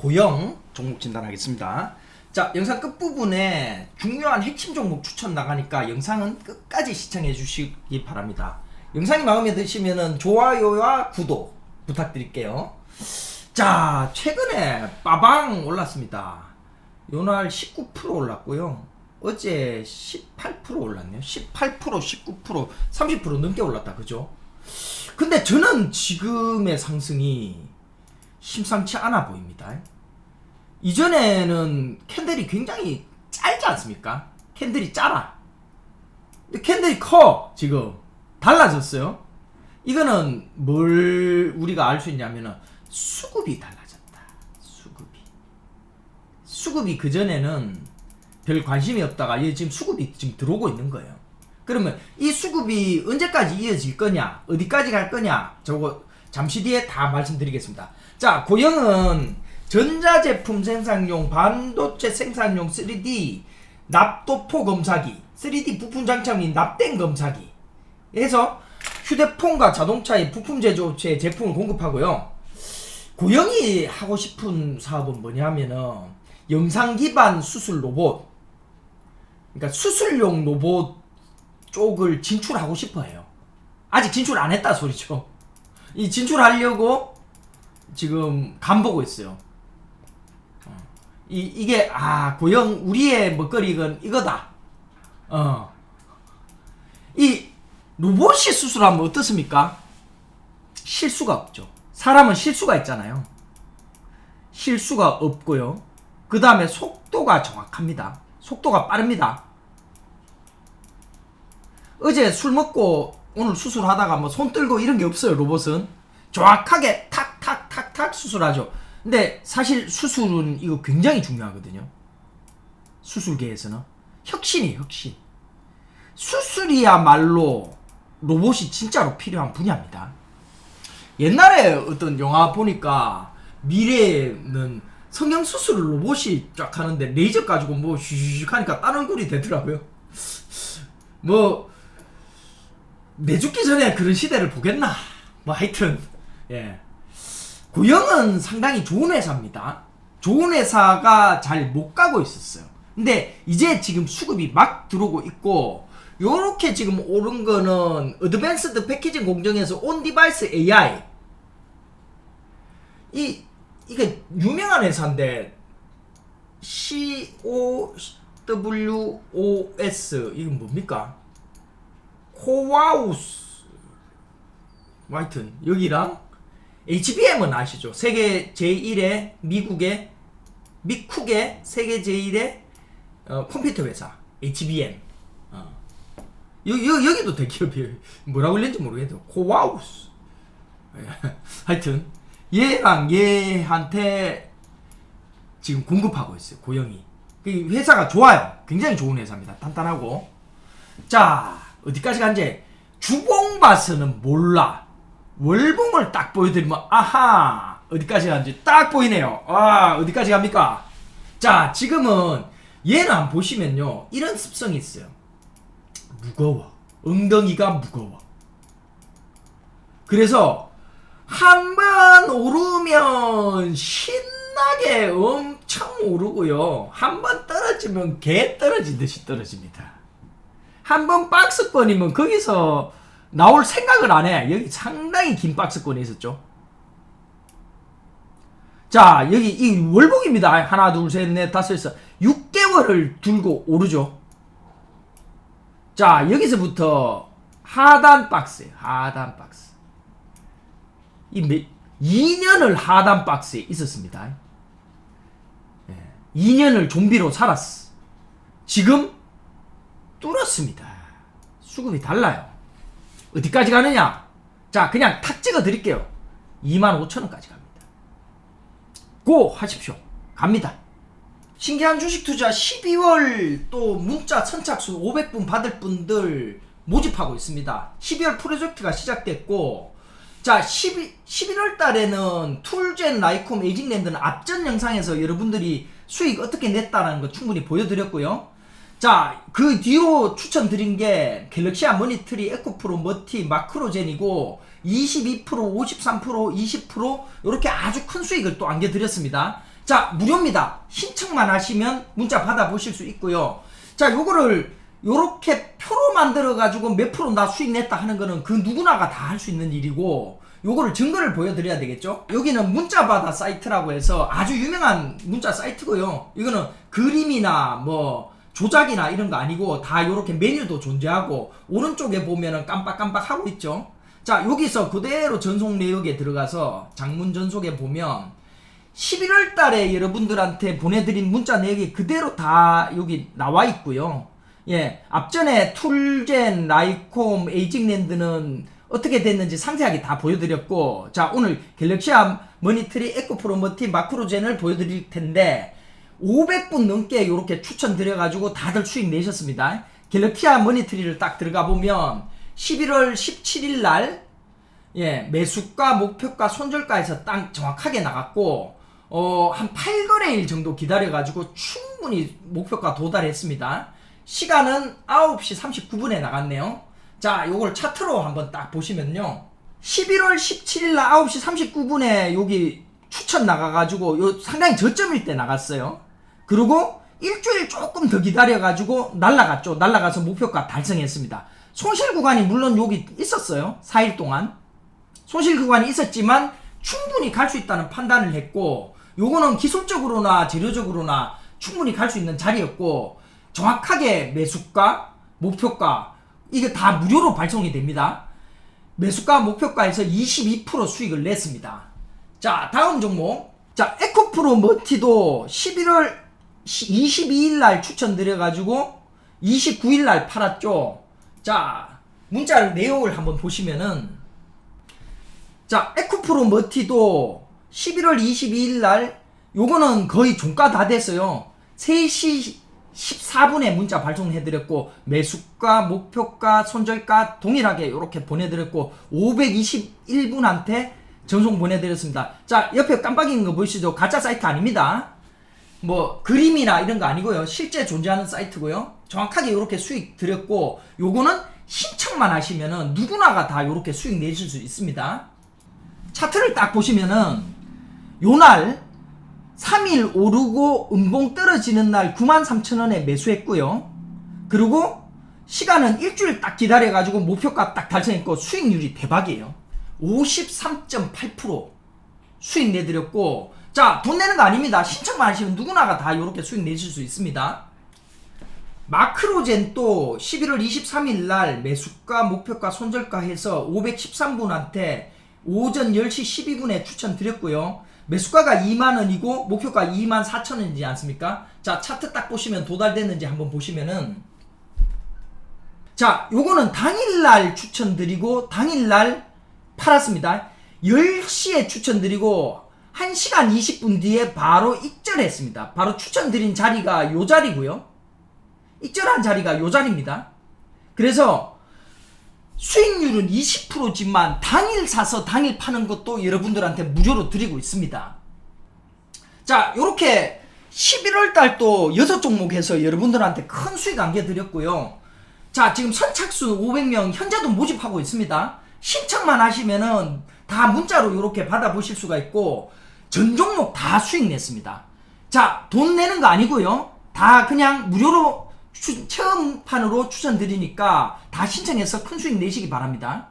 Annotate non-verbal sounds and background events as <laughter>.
고영 종목 진단하겠습니다. 자, 영상 끝부분에 중요한 핵심 종목 추천 나가니까 영상은 끝까지 시청해 주시기 바랍니다. 영상이 마음에 드시면은 좋아요와 구독 부탁드릴게요. 자, 최근에 빠방 올랐습니다. 요날 19% 올랐고요. 어제 18% 올랐네요. 18%, 19%, 30% 넘게 올랐다. 그죠? 근데 저는 지금의 상승이 심상치 않아 보입니다. 이전에는 캔들이 굉장히 짧지 않습니까? 캔들이 짧아. 근데 캔들이 커, 지금. 달라졌어요. 이거는 뭘 우리가 알 수 있냐면은 수급이 달라졌다. 수급이. 수급이 그전에는 별 관심이 없다가 얘 지금 수급이 지금 들어오고 있는 거예요. 그러면 이 수급이 언제까지 이어질 거냐, 어디까지 갈 거냐, 저거 잠시 뒤에 다 말씀드리겠습니다. 자, 고영은 전자제품 생산용, 반도체 생산용 3D 납도포 검사기, 3D 부품 장착인 납땜 검사기. 해서 휴대폰과 자동차의 부품 제조업체에 제품을 공급하고요. 고영이 하고 싶은 사업은 뭐냐면은 영상 기반 수술 로봇, 그러니까 수술용 로봇 쪽을 진출하고 싶어 해요. 아직 진출 안 했다 소리죠. 이 진출하려고 지금 간 보고 있어요. 어. 이 이게 아 고영 우리의 먹거리건 이거다. 어. 이 로봇이 수술하면 어떻습니까? 실수가 없죠. 사람은 실수가 있잖아요. 실수가 없고요. 그 다음에 속도가 정확합니다. 속도가 빠릅니다. 어제 술 먹고 오늘 수술하다가 뭐손 떨고 이런 게 없어요, 로봇은. 정확하게 탁탁탁탁 수술하죠. 근데 사실 수술은 이거 굉장히 중요하거든요. 수술계에서는. 혁신이 혁신. 수술이야말로 로봇이 진짜로 필요한 분야입니다. 옛날에 어떤 영화 보니까 미래에는 성형 수술을 로봇이 쫙 하는데 레이저 가지고 뭐슉 하니까 다른 꼴이 되더라고요. 뭐 내 죽기 전에 그런 시대를 보겠나? 뭐 하여튼 예. 고영은 상당히 좋은 회사입니다. 좋은 회사가 잘 못 가고 있었어요. 근데 이제 지금 수급이 막 들어오고 있고 요렇게 지금 오른 거는 어드밴스드 패키징 공정에서 온 디바이스 AI 이 이게 유명한 회사인데 C O W O S 이건 뭡니까? 코와우스. 뭐 하여튼 여기랑 HBM은 아시죠? 세계 제1의 미국의 미쿡의 세계 제1의 어, 컴퓨터 회사 HBM 어. 여, 여, 여기도 대기업이에요 <laughs> 뭐라고 읽는지 모르겠어요 코와우스. 예. <laughs> 하여튼 얘랑 얘한테 지금 공급하고 있어요 고영이. 그 회사가 좋아요. 굉장히 좋은 회사입니다. 단단하고. 자 어디까지 간지? 주봉 봐서는 몰라. 월봉을 딱 보여드리면 아하 어디까지 간지 딱 보이네요. 아 어디까지 갑니까? 자 지금은 얘는 안 보시면요. 이런 습성이 있어요. 무거워. 엉덩이가 무거워. 그래서 한 번 오르면 신나게 엄청 오르고요. 한 번 떨어지면 개 떨어지듯이 떨어집니다 한 번 박스권이면 거기서 나올 생각을 안 해. 여기 상당히 긴 박스권이 있었죠. 자, 여기 이 월봉입니다. 하나, 둘, 셋, 넷, 다섯, 여섯. 6개월을 들고 오르죠. 자, 여기서부터 하단 박스예요. 하단 박스. 이 몇, 2년을 하단 박스에 있었습니다. 예, 2년을 좀비로 살았어. 지금 뚫었습니다. 수급이 달라요. 어디까지 가느냐? 자, 그냥 탁 찍어 드릴게요. 2만 5천 원까지 갑니다. 고 하십시오. 갑니다. 신기한 주식 투자 12월 또 문자 선착순 500분 받을 분들 모집하고 있습니다. 12월 프로젝트가 시작됐고 자 12, 11월 달에는 툴젠 라이콤 에이징랜드는 앞전 영상에서 여러분들이 수익 어떻게 냈다는 거 충분히 보여드렸고요. 자, 그 뒤로 추천드린 게 갤럭시아 머니트리, 에코프로, 머티, 마크로젠이고 22%, 53%, 20% 이렇게 아주 큰 수익을 또 안겨드렸습니다. 자, 무료입니다. 신청만 하시면 문자 받아보실 수 있고요. 자, 요거를 요렇게 표로 만들어가지고 몇 프로 나 수익 냈다 하는 거는 그 누구나가 다 할 수 있는 일이고, 요거를 증거를 보여드려야 되겠죠? 여기는 문자바다 사이트라고 해서 아주 유명한 문자 사이트고요. 이거는 그림이나 뭐, 조작이나 이런 거 아니고 다 요렇게 메뉴도 존재하고 오른쪽에 보면은 깜빡깜빡 하고 있죠. 자, 여기서 그대로 전송 내역에 들어가서 장문 전송에 보면 11월 달에 여러분들한테 보내드린 문자 내역이 그대로 다 여기 나와 있고요. 예, 앞전에 툴젠, 라이콤, 에이징랜드는 어떻게 됐는지 상세하게 다 보여드렸고, 자, 오늘 갤럭시암 머니트리 에코프로 머티 마크로젠을 보여드릴 텐데, 500분 넘게 이렇게 추천드려가지고 다들 수익 내셨습니다. 갤럭시아 머니트리를 딱 들어가 보면 11월 17일 날 예, 매수가, 목표가, 손절가에서 딱 정확하게 나갔고, 어, 한 8거래일 정도 기다려가지고 충분히 목표가 도달했습니다. 시간은 9시 39분에 나갔네요. 자, 요걸 차트로 한번 딱 보시면요. 11월 17일 날 9시 39분에 여기 추천 나가가지고 요 상당히 저점일 때 나갔어요. 그리고 일주일 조금 더 기다려가지고 날라갔죠. 날라가서 목표가 달성했습니다. 손실 구간이 물론 여기 있었어요. 4일 동안. 손실 구간이 있었지만 충분히 갈 수 있다는 판단을 했고 요거는 기술적으로나 재료적으로나 충분히 갈 수 있는 자리였고 정확하게 매수가 목표가 이게 다 무료로 발송이 됩니다 매수가 목표가에서 22% 수익을 냈습니다 자 다음 종목 자 에코프로 머티도 11월 22일 날 추천드려가지고 29일 날 팔았죠 자 문자 내용을 한번 보시면은 자, 에코프로 머티도 11월 22일 날 요거는 거의 종가 다 됐어요. 3시 14분에 문자 발송해드렸고 매수가, 목표가, 손절가 동일하게 이렇게 보내드렸고 521분한테 전송 보내드렸습니다. 자, 옆에 깜빡이는 거 보이시죠? 가짜 사이트 아닙니다. 뭐 그림이나 이런 거 아니고요. 실제 존재하는 사이트고요. 정확하게 이렇게 수익 드렸고 요거는 신청만 하시면은 누구나가 다 이렇게 수익 내실 수 있습니다. 차트를 딱 보시면은 요날 3일 오르고 음봉 떨어지는 날 93,000원에 매수했고요. 그리고 시간은 일주일 딱 기다려가지고 목표가 딱 달성했고 수익률이 대박이에요. 53.8% 수익 내드렸고 자 돈 내는 거 아닙니다. 신청만 하시면 누구나가 다 이렇게 수익 내실 수 있습니다. 마크로젠 또 11월 23일 날 매수가 목표가 손절가 해서 513분한테 오전 10시 12분에 추천드렸고요. 매수가가 2만원이고 목표가 2만 4천원이지 않습니까? 자 차트 딱 보시면 도달됐는지 한번 보시면은 자 요거는 당일날 추천드리고 당일날 팔았습니다. 10시에 추천드리고 1시간 20분 뒤에 바로 익절했습니다. 바로 추천드린 자리가 요 자리고요. 익절한 자리가 요 자리입니다. 그래서 수익률은 20%지만 당일 사서 당일 파는 것도 여러분들한테 무료로 드리고 있습니다. 자, 요렇게 11월 달 또 6종목에서 여러분들한테 큰 수익 안겨드렸고요. 자, 지금 선착순 500명 현재도 모집하고 있습니다. 신청만 하시면은 다 문자로 이렇게 받아보실 수가 있고 전 종목 다 수익 냈습니다. 자, 돈 내는 거 아니고요. 다 그냥 무료로 추, 체험판으로 추천드리니까 다 신청해서 큰 수익 내시기 바랍니다.